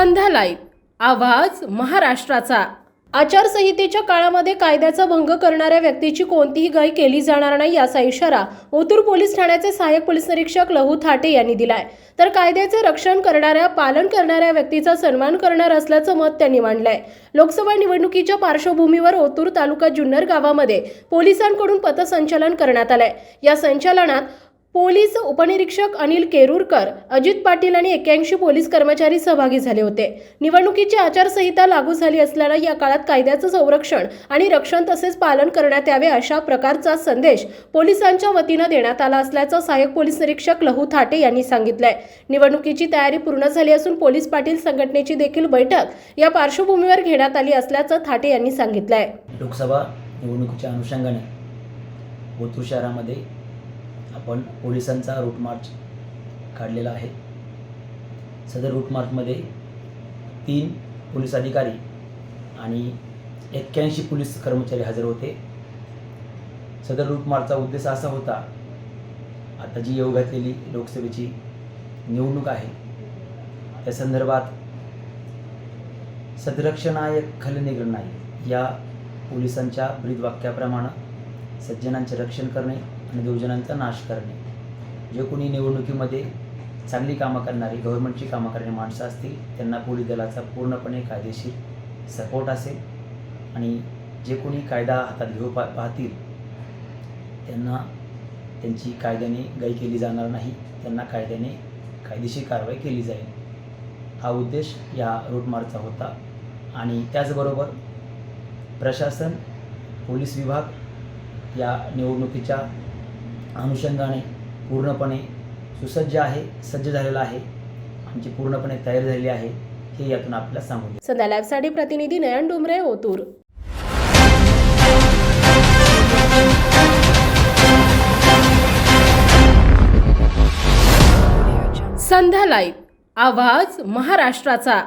संध्या live आवाज महाराष्ट्राचा. आचारसंहितेच्या काळामध्ये कायद्याचा भंग करणाऱ्या व्यक्तीची कोणतीही गाय केली जाणार नाही याचा इशारा ओतूर पोलीस ठाण्याचे सहाय्यक पोलीस निरीक्षक लहू थाटे यांनी दिलाय. तर कायद्याचे रक्षण करणाऱ्या पालन करणाऱ्या व्यक्तीचा सन्मान करणार असल्याचं मत त्यांनी मांडलंय. लोकसभा निवडणुकीच्या पार्श्वभूमीवर ओतूर तालुका जुन्नर गावामध्ये पोलिसांकडून पथसंचलन करण्यात आलंय. या संचलनात पोलीस उपनिरीक्षक अनिल केरूरकर अजित पाटील आणि एक्क्याऐंशी पोलीस कर्मचारी सहभागी झाले होते. निवडणुकीची आचारसंहिता लागू झाली असल्यानं या काळात कायद्याचं संरक्षण आणि रक्षण तसेच पालन करण्यात यावे अशा प्रकारचा संदेश पोलिसांच्या वतीनं देण्यात आला असल्याचं सहाय्यक पोलीस निरीक्षक लहू थाटे यांनी सांगितलंय. निवडणुकीची तयारी पूर्ण झाली असून पोलीस पाटील संघटनेची देखील बैठक या पार्श्वभूमीवर घेण्यात आली असल्याचं थाटे यांनी सांगितलंय. लोकसभा निवडणुकीच्या अनुषंगाने शहरामध्ये आपण पोलिसांचा रूट मार्च काढलेला आहे. सदर रूट मार्चमध्ये तीन पोलीस अधिकारी आणि एक्क्याऐंशी पोलीस कर्मचारी हजर होते. सदर रूट मार्चचा उद्देश असा होता आता जी येऊ घातलेली लोकसभेची निवडणूक आहे त्या संदर्भात सदरक्षणाय खलनिग्रणाय या पोलिसांच्या ब्रीदवाक्याप्रमाणे सज्जनांचे रक्षण करणे आणि दुर्जनांचा नाश करणे. जे कोणी निवडणुकीमध्ये चांगली कामं करणारी गव्हर्नमेंटची कामं करणारी माणसं असतील त्यांना पोलीस दलाचा पूर्णपणे कायदेशीर सपोर्ट असेल आणि जे कोणी कायदा हातात घेऊ पा पाहतील त्यांना त्यांची कायद्याने गाई केली जाणार नाही त्यांना कायद्याने कायदेशीर कारवाई केली जाईल. हा उद्देश या रूटमार्चचा होता आणि त्याचबरोबर प्रशासन पोलीस विभाग या निवडणुकीच्या अनुषंगाने पूर्णपणे सुसज्ज आहे सज्ज झालेला आहे. आमची पूर्णपणे तयारी झालेली आहे हे यातून आपल्याला सांगून सध्या लाईव्हसाठी प्रतिनिधी नयन डुमरे ओतूर. संध्या लाईव्ह आवाज महाराष्ट्राचा.